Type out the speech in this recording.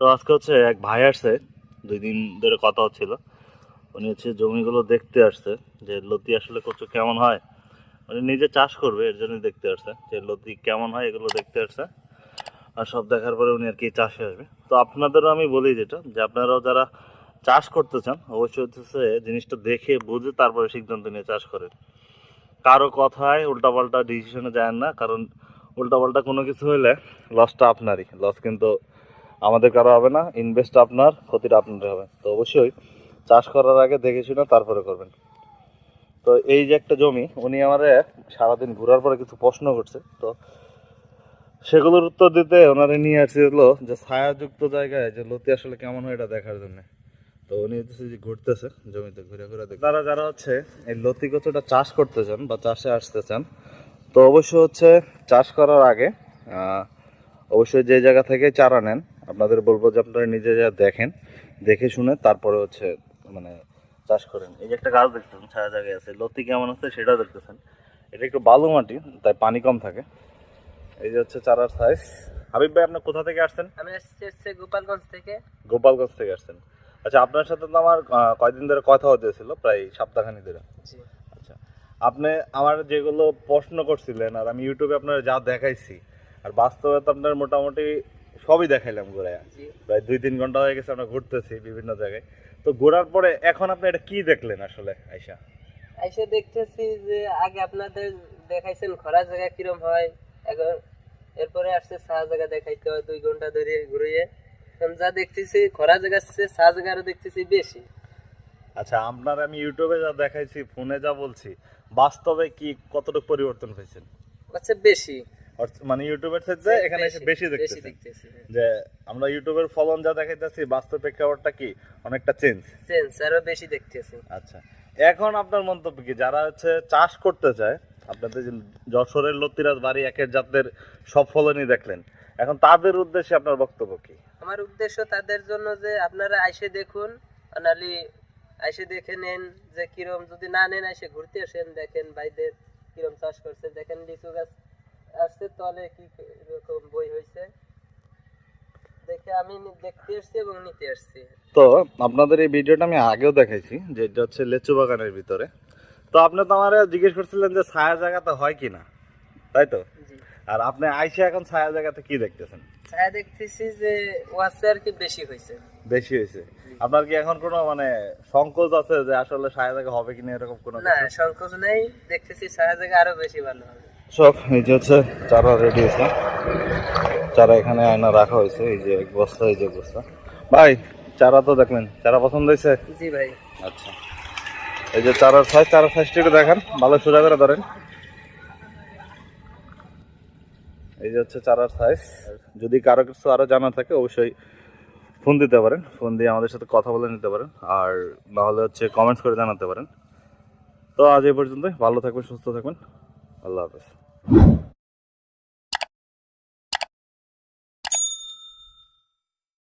তো আজকে হচ্ছে এক ভাই আসছে, দুই দিন ধরে কথা হচ্ছিল। উনি হচ্ছে জমিগুলো দেখতে আসছে, যে লতি আসলে কচু কেমন হয়। উনি নিজে চাষ করবে, এর জন্য দেখতে আসছে, যে লতি কেমন হয় এগুলো দেখতে আসছে। আর সব দেখার পরে উনি আর কি চাষে আসবে। তো আপনাদেরও আমি বলি যেটা, যে আপনারাও যারা চাষ করতে চান, অবশ্যই হচ্ছে জিনিসটা দেখে বুঝে তারপরে সিদ্ধান্ত নিয়ে চাষ করেন। কারও কথায় উল্টাপাল্টা ডিসিশনে যায় না, কারণ উল্টাপাল্টা কোনো কিছু হলে লসটা আপনারই। লস কিন্তু আমাদের কারও হবে না ইনভেস্ট আপনার, ক্ষতিটা আপনার হবে। তো অবশ্যই চাষ করার আগে দেখে শুনে তারপরে করবেন। তো এই যে একটা জমি, উনি আমারে সারাদিন ঘোরার পরে কিছু প্রশ্ন করছে। তো সেগুলোর উত্তর দিতে ওনারে নিয়ে আসছিল যে ছায়াযুক্ত জায়গায় যে লতি আসলে কেমন হয় এটা দেখার জন্য। তো উনি যে ঘুরতেছে জমিতে, ঘুরে ঘুরে দেখে তারা যারা হচ্ছে এই লতি কচুটা চাষ করতে চান বা চাষে আসতে চান তো অবশ্যই হচ্ছে চাষ করার আগে অবশ্যই যে জায়গা থেকে চারা নেন আপনাদের বলব যে আপনারা নিজে যা দেখেন দেখে শুনে তারপরে হচ্ছে মানে চাষ করেন। এই যে একটা গাছ দেখতেছেন ছায়া জায়গায় আছে লতি কেমন আছে সেটা দেখতেছেন। এটা একটু বালু মাটি তাই পানি কম থাকে। এই যে হচ্ছে চারার সাইজ হাবিব ভাই আপনি কোথা থেকে আসছেন? আমি আসছি গোপালগঞ্জ থেকে। গোপালগঞ্জ থেকে আসছেন। আচ্ছা আপনার সাথে তো আমার আহ, কয়দিন ধরে কথা হতেছিল প্রায় সপ্তাহখানি ধরে। জি। আচ্ছা আপনি আমার যেগুলো প্রশ্ন করছিলেন আর আমি ইউটিউবে আপনার যা দেখাইছি আর বাস্তবে তো আপনার মোটামুটি সবই দেখাইলাম ঘুরে জি। প্রায় দুই তিন ঘণ্টা হয়ে গেছে আমরা ঘুরতেছি বিভিন্ন জায়গায়। তো ঘোরার পরে এখন আপনি এটা কি দেখলেন আসলে আইসা আইসা দেখতেছি যে আগে আপনাদের দেখাইছেন খরা জায়গা কিরম হয় এখন এরপরে আসছে চা জায়গা দেখাইতে হয় দুই ঘণ্টা ধরে ঘুরিয়ে। এখন যা দেখতেছি খরা জায়গা চা জায়গা আরও দেখতেছি বেশি। আচ্ছা আপনার আমি ইউটিউবে যা দেখাইছি ফোনে যা বলছি বাস্তবে কি কতটুকু পরিবর্তন হয়েছেন হচ্ছে বেশি। মানে ইউটিউবের থেকে এখানে এসে বেশি দেখতেছি। যে আমরা ইউটিউবের ফলন যা দেখাইতেছি বাস্তব প্রেক্ষাপটটা কি? অনেকটা চেঞ্জ চেঞ্জ আরও বেশি দেখতেছি। আচ্ছা। এখন আপনার মন্তব্য কি? যারা হচ্ছে চাষ করতে চায় আপনাদের যশোরের লতিরাজ বাড়ি একের জাতের সব ফলনই দেখলেন। এখন তাদের উদ্দেশ্যে আপনার বক্তব্য কি? আমার উদ্দেশ্য তাদের জন্য যে আপনারা আইসে দেখুন আইসে দেখে নেন যে কিরম যদি না নেন আইসে ঘুরতে আসেন দেখেন ভাইদের কিরম চাষ করছে দেখেন লিচু গাছ আসছে তলে কি রকম বই হয়েছে? দেখে আমি দেখতে আসছি এবং নিতে আসছি। তো আপনাদের এই ভিডিওটা আমি আগেও দেখাইছি যে এটা হচ্ছে লেচু বাগানের ভিতরে। তো আপনি তো আমার জিজ্ঞেস করছিলেন যে ছায়া জায়গাতে হয় কি না তাই তো? আর আপনি আইসে এখন ছায়া জায়গাতে কি দেখতেছেন? ছায়া দেখতেছি যে ওয়াসে আর কি বেশি হয়েছে। বেশি হয়েছে। আপনার কি এখন কোনো মানে সংকোচ আছে যে আসলে ছায়া জায়গা হবে কিনা এরকম কোনো না সংকোচ নেই। দেখতেছি ছায়া জায়গা আরও বেশি ভালো হবে। সব এই যে হচ্ছে চারা রেডি হয়েছে। চারা এখানে আয়না রাখা হয়েছে এই যে এক বস্তা এই যে বস্তা। ভাই চারা তো দেখলেন চারা পছন্দ হয়েছে? জি ভাই। আচ্ছা। এই যে চারার সাইজ চারার সাইজটা একটু দেখান ভালো সোজা করে ধরেন। এই যে হচ্ছে চারার সাইজ যদি কারও কিছু আরও জানা থাকে অবশ্যই ফোন দিতে পারেন। ফোন দিয়ে আমাদের সাথে কথা বলে নিতে পারেন। আর না হলে হচ্ছে কমেন্টস করে জানাতে পারেন। তো আজ এই পর্যন্ত ভালো থাকবেন সুস্থ থাকবেন। আল্লাহ হাফেজ। you